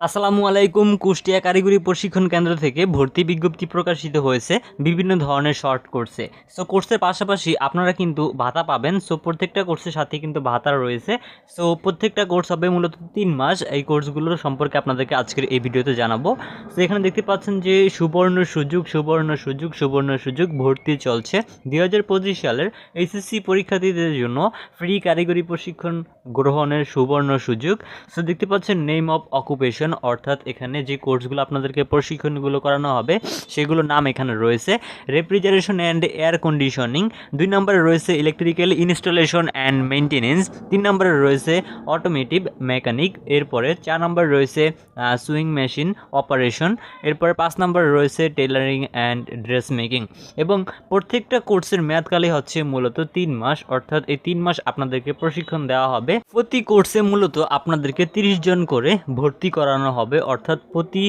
আসসালামু আলাইকুম, কুষ্টিয়া কারিগরি প্রশিক্ষণ কেন্দ্র থেকে ভর্তি বিজ্ঞপ্তি প্রকাশিত হয়েছে, বিভিন্ন ধরনের শর্ট কোর্সে। সো কোর্সের পাশাপাশি আপনারা কিন্তু ভাতা পাবেন। সো প্রত্যেকটা কোর্সের সাথে কিন্তু ভাতা রয়েছে। সো প্রত্যেকটা কোর্স হবে মূলত তিন মাস। এই কোর্সগুলোর সম্পর্কে আপনাদেরকে আজকের এই ভিডিওতে জানাব। সো এখানে দেখতে পাচ্ছেন যে সুবর্ণ সুযোগ সুবর্ণ সুযোগ সুবর্ণ সুযোগ ভর্তি চলছে। দুই হাজার পঁচিশ সালের এইচএসসি পরীক্ষার্থীদের জন্য ফ্রি কারিগরি প্রশিক্ষণ গ্রহণের সুবর্ণ সুযোগ। সো দেখতে পাচ্ছেন নেম অফ অকুপেশন অর্থাৎ এখানে যে কোর্সগুলো আপনাদেরকে প্রশিক্ষণগুলো করানো হবে, সেগুলোর নাম এখানে রয়েছে রেফ্রিজারেশন অ্যান্ড এয়ার কন্ডিশনিং দুই নম্বরে রয়েছে ইলেকট্রিক্যাল ইনস্টলেশন অ্যান্ড মেনটেনেন্স তিন নম্বরে রয়েছে অটোমেটিভ মেকানিক এরপরে চার নম্বর রয়েছে সুইং মেশিন অপারেশন এরপরে পাঁচ নম্বরে রয়েছে টেলারিং অ্যান্ড ড্রেস মেকিং এবং প্রত্যেকটা কোর্সের মেয়াদকালে হচ্ছে মূলত তিন মাস, অর্থাৎ এই তিন মাস আপনাদেরকে প্রশিক্ষণ দেওয়া হবে। প্রতি কোর্সে মূলত আপনাদেরকে তিরিশ জন করে ভর্তি করানো হবে অর্থাৎ প্রতি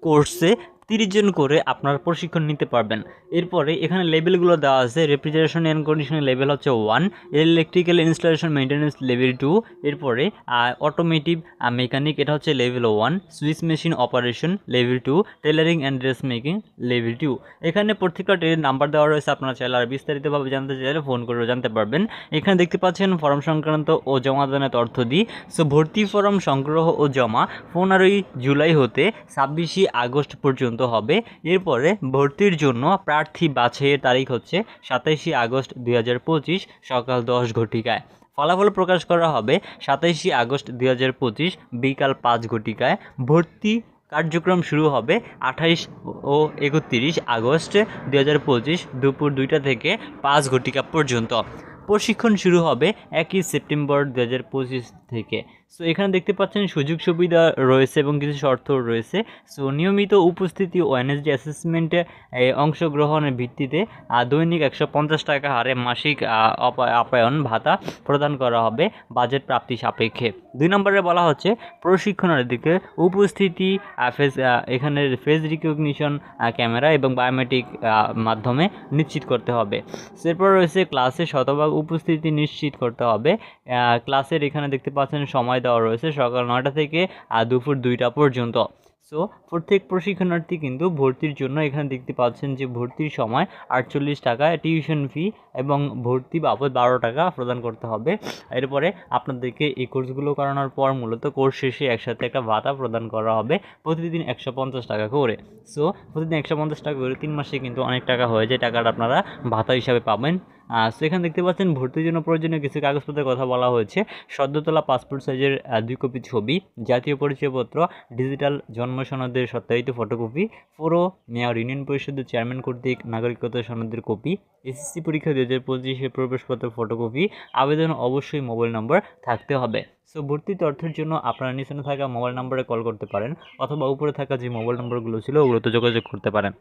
কোর্সে তিরিশ জন করে আপনার প্রশিক্ষণ নিতে পারবেন। এরপরে এখানে লেভেলগুলো দেওয়া আছে, রেফ্রিজারেশন অ্যান্ড কন্ডিশনের লেভেল হচ্ছে one electrical installation maintenance level two এরপরে অটোমেটিভ মেকানিক এটা হচ্ছে level one switch machine operation level two tailoring and dress making level two এখানে প্রত্যেকটা ট্রেনের নাম্বার দেওয়া রয়েছে আপনারা চাইলে আর বিস্তারিতভাবে জানতে চাইলে ফোন করে জানতে পারবেন। এখানে দেখতে পাচ্ছেন ফর্ম সংক্রান্ত ও জমাদানের তথ্য দিই। সো ভর্তি ফর্ম সংগ্রহ ও জমা পনেরোই জুলাই হতে ছাব্বিশে আগস্ট পর্যন্ত। হবে। এরপরে ভর্তির জন্য প্রার্থী বাছাইয়ের তারিখ হচ্ছে সাতাইশে আগস্ট দুই হাজার পঁচিশ সকাল দশ ঘটিকায়। ফলাফল প্রকাশ করা হবে সাতাইশে আগস্ট দুই হাজার পঁচিশ বিকাল পাঁচ ঘটিকায়। ভর্তি কার্যক্রম শুরু হবে আঠাইশ ও একত্রিশ আগস্ট দুই হাজার পঁচিশ দুপুর দুইটা থেকে পাঁচ ঘটিকা পর্যন্ত। প্রশিক্ষণ শুরু হবে একই সেপ্টেম্বর দু হাজার পঁচিশ থেকে। সো এখানে দেখতে পাচ্ছেন সুযোগ সুবিধা রয়েছে এবং কিছু শর্ত রয়েছে। সো নিয়মিত উপস্থিতি ও এনএসডি অ্যাসেসমেন্টে অংশগ্রহণের ভিত্তিতে দৈনিক একশো পঞ্চাশ টাকা হারে মাসিক আপায়ন ভাতা প্রদান করা হবে বাজেট প্রাপ্তি সাপেক্ষে। দুই নম্বরে বলা হচ্ছে, প্রশিক্ষণের দিকে উপস্থিতি ফেস এখানে ফেস রিকগনিশন ক্যামেরা এবং বায়োমেট্রিক মাধ্যমে নিশ্চিত করতে হবে। এরপর রয়েছে ক্লাসে শতভাগ উপস্থিতি নিশ্চিত করতে হবে। ক্লাসের এখানে দেখতে পাচ্ছেন সময় দেওয়া রয়েছে সকাল নয়টা থেকে আহ, দুপুর দুইটা পর্যন্ত। সো প্রত্যেক প্রশিক্ষণার্থী কিন্তু ভর্তির জন্য এখানে দেখতে পাচ্ছেন যে ভর্তির সময় আটচল্লিশ টাকা টিউশন ফি এবং ভর্তি বাবদ বারো টাকা প্রদান করতে হবে। এরপরে আপনাদেরকে এই কোর্সগুলো করানোর পর মূলত কোর্স শেষে একসাথে একটা ভাতা প্রদান করা হবে প্রতিদিন একশো পঞ্চাশ টাকা করে। সো প্রতিদিন একশো পঞ্চাশ টাকা করে তিন মাসে কিন্তু অনেক টাকা হয়ে যায় টাকাটা আপনারা ভাতা হিসাবে পাবেন। সো এখানে দেখতে পাচ্ছেন ভর্তির জন্য প্রয়োজনীয় কিছু কাগজপত্রের কথা বলা হয়েছে। সদ্যতলা পাসপোর্ট সাইজের দুই কপি ছবি, জাতীয় পরিচয়পত্র, ডিজিটাল জন্ম সনদের সত্যায়িত ফটোকপি, পুরো মেয়র ইউনিয়ন পরিষদের চেয়ারম্যান কর্তৃক নাগরিকত্ব সনদের কপি, এসএসসি পরীক্ষা দু হাজার পঁচিশে প্রবেশপত্র ফটোকপি, আবেদন অবশ্যই মোবাইল নম্বর থাকতে হবে। সো ভর্তি তথ্যের জন্য আপনারা নিচে থাকা মোবাইল নম্বরে কল করতে পারেন অথবা উপরে থাকা যে মোবাইল নম্বরগুলো ছিল ওগুলোতে যোগাযোগ করতে পারেন।